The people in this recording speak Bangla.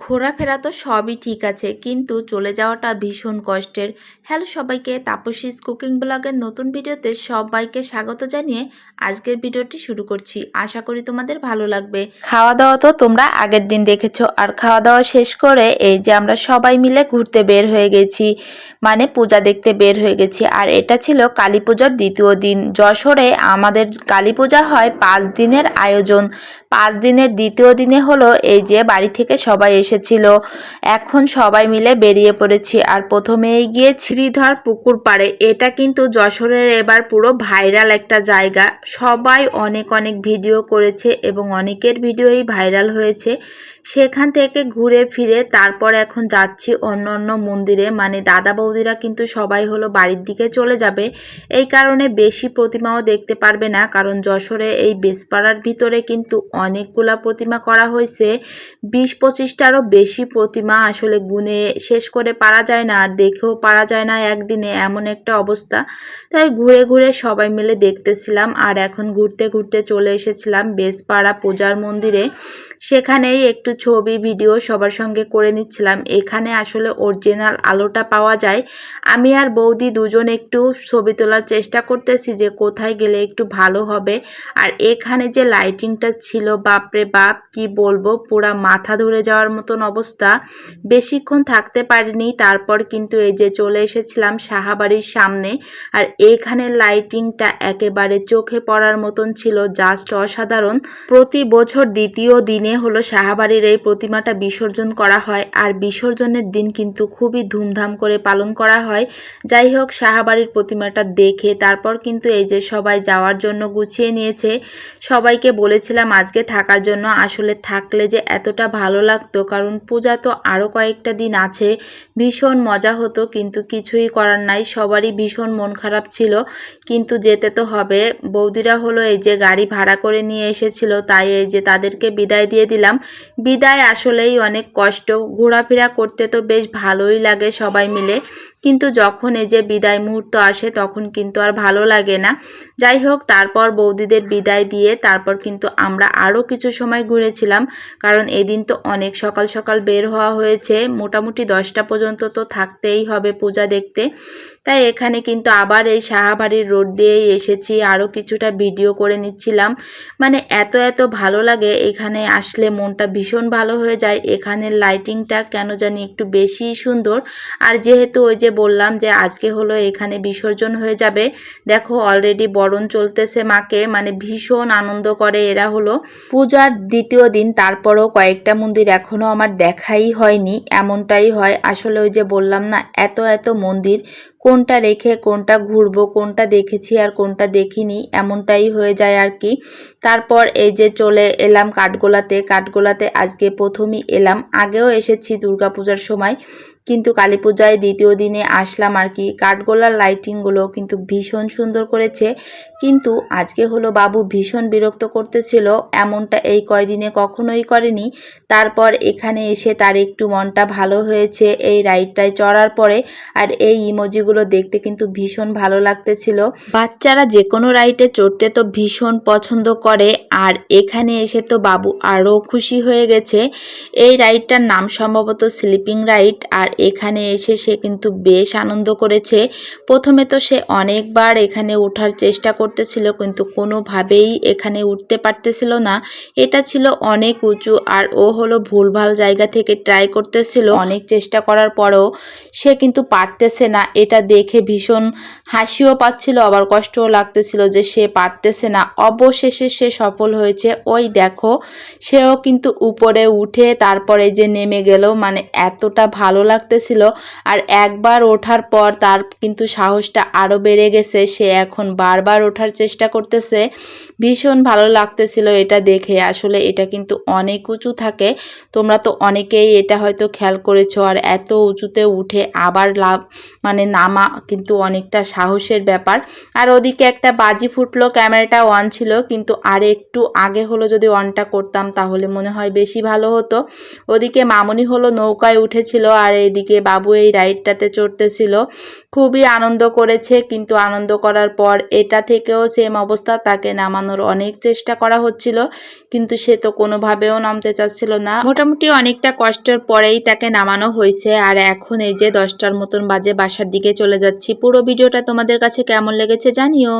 ঘোরাফেরা তো সবই ঠিক আছে, কিন্তু চলে যাওয়াটা ভীষণ কষ্টের। হ্যালো সবাইকে, তাপসীস কুকিং ব্লগের নতুন ভিডিওতে সবাইকে স্বাগত জানিয়ে আজকের ভিডিওটি শুরু করছি। আশা করি তোমাদের ভালো লাগবে। খাওয়া দাওয়া তো তোমরা আগের দিন দেখেছ, আর খাওয়া দাওয়া শেষ করে এই যে আমরা সবাই মিলে ঘুরতে বের হয়ে গেছি মানে পূজা দেখতে বের হয়ে গেছি। আর এটা ছিল কালী পূজার দ্বিতীয় দিন। যশোরে আমাদের কালী পূজা হয় পাঁচ দিনের আয়োজন। পাঁচ দিনের দ্বিতীয় দিনে হলো এই যে বাড়ি থেকে সবাই এসেছিল। এখন সবাই মিলে বেরিয়ে পড়েছি আর প্রথমেই গিয়ে শ্রীধর পুকুর পাড়ে। এটা কিন্তু যশোরের এবার পুরো ভাইরাল একটা জায়গা। সবাই অনেক অনেক ভিডিও করেছে এবং অনেকের ভিডিওই ভাইরাল হয়েছে। সেখান থেকে ঘুরে ফিরে তারপর এখন যাচ্ছি অন্য অন্য মন্দিরে। মানে দাদা বৌদিরা কিন্তু সবাই হলো বাড়ির দিকে চলে যাবে। এই কারণে বেশি প্রতিমাও দেখতে পারবে না। কারণ যশোরে এই বেসপাড়ার ভিতরে কিন্তু অনেকগুলা প্রতিমা করা হয়েছে। বিশ পঁচিশটারও বেশি প্রতিমা আসলে গুনে শেষ করে পারা যায় না, আর দেখেও পারা যায় না একদিনে এমন একটা অবস্থা। তাই ঘুরে ঘুরে সবাই মিলে দেখতেছিলাম, আর এখন ঘুরতে ঘুরতে চলে এসেছিলাম বেসপাড়া পূজার মন্দিরে। সেখানেই একটু ছবি, ভিডিও সবার সঙ্গে করে নিচ্ছিলাম। এখানে আসলে অরিজিনাল আলোটা পাওয়া যায়। আমি আর বৌদি দুজন একটু ছবি তোলার চেষ্টা করতেছি যে কোথায় গেলে একটু ভালো হবে। আর এখানে যে লাইটিংটা ছিল, বাপরে বাপ, কি বলব, পুরা মাথা ধরে যাওয়ার মতন অবস্থা। বেশিক্ষণ থাকতে পারিনি, তারপর কিন্তু এই যে চলে এসেছিলাম সাহাবাড়ির সামনে। আর এখানে লাইটিংটা একেবারে চোখে পড়ার মতন ছিল জাস্ট অসাধারণ। প্রতি বছর দ্বিতীয় দিনে হলো সাহাবাড়ির এই প্রতিমাটা বিসর্জন করা হয়। আর বিসর্জনের দিন কিন্তু খুবই ধুমধাম করে পালন করা হয়। যাই হোক, সাহাবাড়ির প্রতিমাটা দেখে তারপর কিন্তু এই যে সবাই যাওয়ার জন্য গুছিয়ে নিয়েছে। সবাইকে বলেছিলাম আজকে থাকার জন্য, আসলে থাকলে যে এতটা ভালো লাগতো। কারণ পূজা তো আরও কয়েকটা দিন আছে। ভীষণ মজা হতো, কিন্তু কিছুই করার নাই। সবারই ভীষণ মন খারাপ ছিল, কিন্তু যেতে তো হবে। বৌদিরা হলো এই যে গাড়ি ভাড়া করে নিয়ে এসেছিল, তাই এই যে তাদেরকে বিদায় দিয়ে দিলাম। বিদায় আসলেই অনেক কষ্ট। ঘোরাফেরা করতে তো বেশ ভালোই লাগে সবাই মিলে। কিন্তু যখন এই যে বিদায় মুহূর্ত আসে, তখন কিন্তু আর ভালো লাগে না। যাই হোক, তারপর বৌদিদের বিদায় দিয়ে তারপর কিন্তু আমরা আরও কিছু সময় ঘুরেছিলাম, কারণ এদিন তো অনেক সকাল সকাল বের হওয়া হয়েছে। মোটামুটি দশটা পর্যন্ত তো থাকতেই হবে পূজা দেখতে। তাই এখানে কিন্তু আবার এই সাহাবাড়ির রোড দিয়েই এসেছি। আরও কিছুটা ভিডিও করে নিচ্ছিলাম। মানে এত এত ভালো লাগে এখানে আসলে মনটা ভীষণ ভালো হয়ে যায়। এখানের লাইটিংটা কেন জানি একটু বেশি সুন্দর। আর যেহেতু ওই যে বললাম যে আজকে হলো এখানে বিসর্জন হয়ে যাবে, দেখো অলরেডি বরণ চলতেছে মাকে। মানে ভীষণ আনন্দ করে এরা হলো। পূজার দ্বিতীয় দিন, তারপরও কয়েকটা মন্দির এখনও আমার দেখাই হয়নি এমনটাই হয়। আসলে ওই যে বললাম না এত এত মন্দির কোনটা রেখে কোনটা ঘুরবো, কোনটা দেখেছি আর কোনটা দেখিনি, এমনটাই হয়ে যায় আর কি। তারপর এই যে চলে এলাম কাঠগোলাতে কাঠগোলাতে আজকে প্রথমই এলাম। আগেও এসেছি দুর্গাপূজার সময়, কিন্তু কালী পূজায় দ্বিতীয় দিনে আসলাম আর কি। কাঠগোলার লাইটিংগুলো কিন্তু ভীষণ সুন্দর করেছে, কিন্তু আজকে হলো বাবু ভীষণ বিরক্ত করতেছিল, এমনটা এই কয়দিনে কখনোই করেনি। তারপর এখানে এসে তার একটু মনটা ভালো হয়েছে, এই রাইডটায় চড়ার পরে, আর এই ইমোজিগুলো দেখতে কিন্তু ভীষণ ভালো লাগতেছিল। বাচ্চারা যে কোনো রাইডে চড়তে তো ভীষণ পছন্দ করে, আর এখানে এসে তো বাবু আরও খুশি হয়ে গেছে। এই রাইডটার নাম সম্ভবত স্লিপিং রাইড, আর এখানে এসে সে কিন্তু বেশ আনন্দ করেছে। প্রথমে তো সে অনেকবার এখানে ওঠার চেষ্টা করতেছিল, কিন্তু কোনোভাবেই এখানে উঠতে পারতেছিল না। এটা ছিল অনেক উঁচু, আর ও হলো ভুলভাল জায়গা থেকে ট্রাই করতেছিল। অনেক চেষ্টা করার পরেও সে কিন্তু পারতেছে না। এটা দেখে ভীষণ হাসিও পাচ্ছিল, আবার কষ্টও লাগতেছিল যে সে পারতেছে না। অবশেষে সে সফল হয়েছে। ওই দেখো, সেও কিন্তু উপরে উঠে তারপরে যে নেমে গেল মানে এতটা ভালো লাগতেছিল। আর একবার ওঠার পর তার কিন্তু সাহসটা আরও বেড়ে গেছে। সে এখন বারবার ওঠার চেষ্টা করতেছে। ভীষণ ভালো লাগতেছিল এটা দেখে। আসলে এটা কিন্তু অনেক উঁচু থাকে। তোমরা তো অনেকেই এটা হয়তো খেয়াল করেছ। আর এত উঁচুতে উঠে আবার লাভ মানে নাম নামা কিন্তু অনেকটা সাহসের ব্যাপার। আর ওদিকে একটা বাজি ফুটলো, ক্যামেরাটা অন ছিল, কিন্তু আর একটু আগে হলো যদি অনটা করতাম, তাহলে মনে হয় বেশি ভালো হতো। ওদিকে মামুনি হলো নৌকায় উঠেছিল, আর এইদিকে বাবু এই রাইডটাতে চড়তেছিল। খুবই আনন্দ করেছে, কিন্তু আনন্দ করার পর এটা থেকেও সেম অবস্থা, তাকে নামানোর অনেক চেষ্টা করা হচ্ছিল, কিন্তু সে তো কোনোভাবেও নামতে চাচ্ছিল না। মোটামুটি অনেকটা কষ্টের পরেই তাকে নামানো হয়েছে, আর এখন এই যে দশটার মতন বাজে, বাসার দিকে চলে যাচ্ছি। পুরো ভিডিওটা তোমাদের কাছে কেমন লেগেছে জানিও।